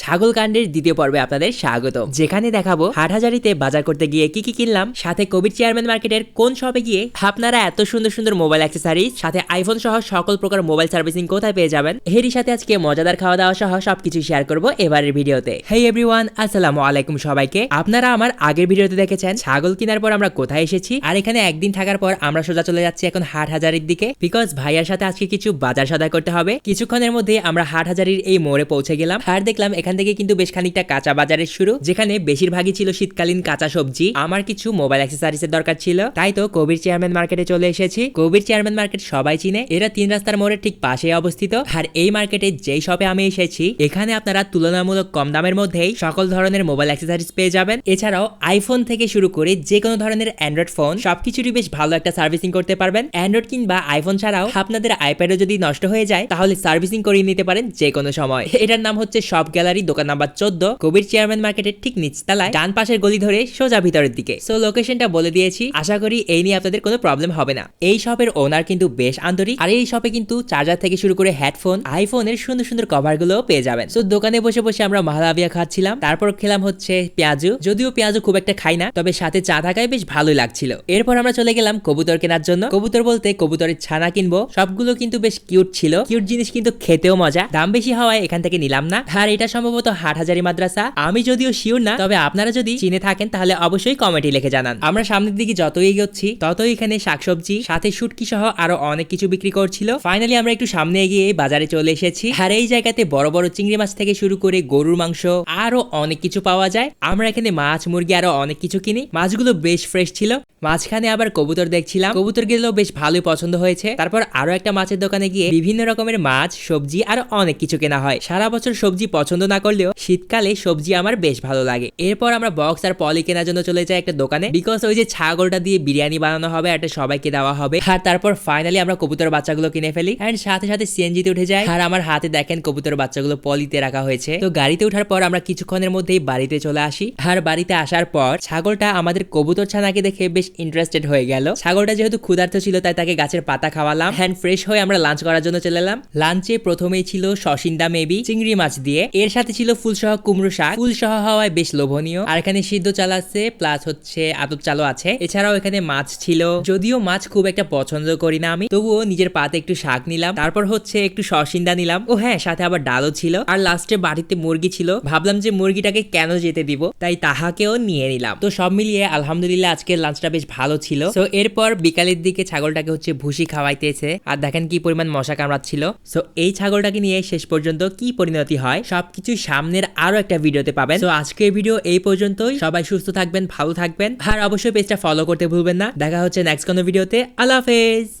ছাগল কাণ্ডের দ্বিতীয় পর্বে আপনাদের স্বাগত যেখানে দেখাবো হাটহাজারিতে বাজার করতে গিয়ে কি কি কিনলাম, সাথে কবির চেয়ারম্যান মার্কেটের কোন শপে গিয়ে আপনারা এত সুন্দর সুন্দর মোবাইল অ্যাক্সেসরিজ, সাথে আইফোন সহ সকল প্রকার মোবাইল সার্ভিসিং কোথায় পেয়ে যাবেন এরই সাথে আজকে মজাদার খাওয়া দাওয়া সহ সবকিছু শেয়ার করব এবারের ভিডিওতে। হেই এভরিওয়ান আসসালামু আলাইকুম সবাইকে। আপনারা আমার আগের ভিডিওতে দেখেছেন, ছাগল কেনার পর আমরা কোথায় এসেছি, আর এখানে একদিন থাকার পর আমরা সোজা চলে যাচ্ছি এখন হাট হাজারির দিকে বিকজ ভাইয়ার সাথে আজকে কিছু বাজার সাদা করতে হবে। কিছুক্ষণের মধ্যে আমরা হাট হাজারির এই মোড়ে পৌঁছে গেলাম আর দেখলাম এখান থেকে কিন্তু বেশ খানিকটা কাঁচা বাজারের শুরু, যেখানে বেশিরভাগই ছিল শীতকালীন কাঁচা সবজি। আমার কিছু মোবাইল অ্যাক্সেসরিজ এর দরকার ছিল। তাই তো কবির চেয়ারম্যান মার্কেটে চলে এসেছি। কবির চেয়ারম্যান মার্কেট সবাই চিনে। এরা তিন রাস্তার মোড়ের ঠিক পাশে অবস্থিত। আর এই মার্কেটে যেই শপে আমি এসেছি, এখানে আপনারা তুলনামূলক কম দামের মধ্যেই সকল ধরনের মোবাইল অ্যাক্সেসরিজ পেয়ে যাবেন। এছাড়াও আইফোন থেকে শুরু করে যে কোনো ধরনের অ্যান্ড্রয়েড ফোন সবকিছুরই বেশ ভালো একটা সার্ভিসিং করতে পারবেন। অ্যান্ড্রয়েড কিংবা আইফোন ছাড়াও আপনাদের আইপ্যাডও যদি নষ্ট হয়ে যায়, তাহলে সার্ভিসিং করিয়ে নিতে পারেন যে কোনো সময়। এটার নাম হচ্ছে শপ গ্যালারি দোকান নাম্বার চোদ্দ কবির চেয়ারম্যান মার্কেটের ঠিক নিচতলায় ডান পাশের গলি ধরে সোজা ভিতরের দিকে। সো লোকেশনটা বলে দিয়েছি, আশা করি এই নিয়ে আপনাদের কোনো প্রবলেম হবে না। এই শপের ওনার কিন্তু বেশ আন্তরিক, আর এই শপে কিন্তু চার্জার থেকে শুরু করে হেডফোন আইফোনের সুন্দর সুন্দর কভারগুলো পেয়ে যাবেন। সো দোকানে বসে বসে আমরা মাহলাবিয়া খাচ্ছিলাম, তারপর খেলাম হচ্ছে পেঁয়াজু। যদিও পেঁয়াজু খুব একটা খাই না, তবে সাথে চা থাকায় বেশ ভালোই লাগছিল। এরপর আমরা চলে গেলাম কবুতর কেনার জন্য। কবুতর বলতে কবুতরের ছানা কিনবো। সবগুলো কিন্তু বেশ কিউট ছিল। কিউট জিনিস কিন্তু খেতেও মজা। দাম বেশি হওয়ায় এখান থেকে নিলাম না। আর এটা সম্ভবত হাটহাজারি মাদ্রাসা। আমি যদিও শিওর না, তবে আপনারা যদি চিনে থাকেন, তাহলে অবশ্যই কমেন্টে লিখে জানান। আমরা সামনের দিকে যতই এগোচ্ছি, ততই এখানে শাকসবজি, সাথে শুটকি সহ আরও অনেক কিছু বিক্রি করছিল। ফাইনালি আমরা একটু সামনে এগিয়ে বাজারে চলে এসেছি। আর এই জায়গাতে বড় বড় চিংড়ি মাছ থেকে শুরু করে গরুর মাংস, আরও অনেক কিছু পাওয়া যায়। আমরা এখানে মাছ, মুরগি, আরও অনেক কিছু কিনি। মাছগুলো বেশ ফ্রেশ ছিল। মাঝখানে আবার কবুতর দেখছিলাম। কবুতরগুলো বেশ ভালোই পছন্দ হয়েছে। তারপর আরও একটা মাছের দোকানে গিয়ে বিভিন্ন রকমের মাছ, সবজি আর অনেক কিছু কেনা হয়। সারা বছর সবজি পছন্দ না করলেও শীতকালে সবজি আমার বেশ ভালো লাগে। এরপর আমরা বক্স আর পলি কেনার জন্য চলে যাই একটা দোকানে। বিকজ ওই যে ছাগলটা দিয়ে বিরিয়ানি বানানো হবে একটা সবাইকে দেওয়া হবে। আর তারপর ফাইনালি আমরা কবুতর বাচ্চাগুলো কিনে ফেলি। এন্ড সাথে সাথে সিএনজিতে উঠে যায় আর আমার হাতে দেখেন কবুতর বাচ্চাগুলো পলিতে রাখা হয়েছে। তো গাড়িতে ওঠার পর আমরা কিছুক্ষণের মধ্যেই বাড়িতে চলে আসি। আর বাড়িতে আসার পর ছাগলটা আমাদের কবুতর ছানাকে দেখে বেশ ইন্টারেস্টেড হয়ে গেল। ছাগলটা যেহেতু ক্ষুধার্ত ছিল, তাই তাকে গাছের পাতা খাওয়ালাম। হ্যান্ড ফ্রেশ হয়ে আমরা লাঞ্চ করার জন্য চলে এলাম। লাঞ্চে প্রথমেই ছিল সসিন্দা মেবি চিংড়ি মাছ দিয়ে। এর সাথে ছিল ফুল সহ কুমড়ো শাক। ফুল সহ হওয়ায় বেশ লোভনীয়। আর এখানে সিদ্ধ চাল আছে প্লাস হচ্ছে আদব চালও আছে। এছাড়াও এখানে মাছ ছিল। যদিও মাছ খুব একটা পছন্দ করি না আমি, তবুও নিজের পাতে একটু শাক নিলাম। তারপর হচ্ছে একটু সসিন্দা নিলাম। ও হ্যাঁ সাথে আবার ডালও ছিল। আর লাস্টে বাড়িতে মুরগি ছিল। ভাবলাম যে মুরগিটাকে কেন যেতে দিব? তাই তাহাকেও নিয়ে নিলাম। তো সব মিলিয়ে আলহামদুলিল্লাহ আজকের লাঞ্চটা বেশ ভালো ছিল। সো এরপর বিকালের দিকে ছাগলটাকে হচ্ছে ভুসি খাওয়াইতেছে। আর দেখেন কি পরিমাণ মশা কামড়াচ্ছিল। সো এই ছাগলটাকে নিয়ে শেষ পর্যন্ত কি পরিণতি হয়, সবকিছু সামনের আরও একটা ভিডিওতে পাবেন। তো আজকের ভিডিও এই পর্যন্তই। সবাই সুস্থ থাকবেন, ভালো থাকবেন। আর অবশ্যই পেজটা ফলো করতে ভুলবেন না। দেখা হচ্ছে নেক্সট কোনো ভিডিওতে। আল্লাহ হাফেজ।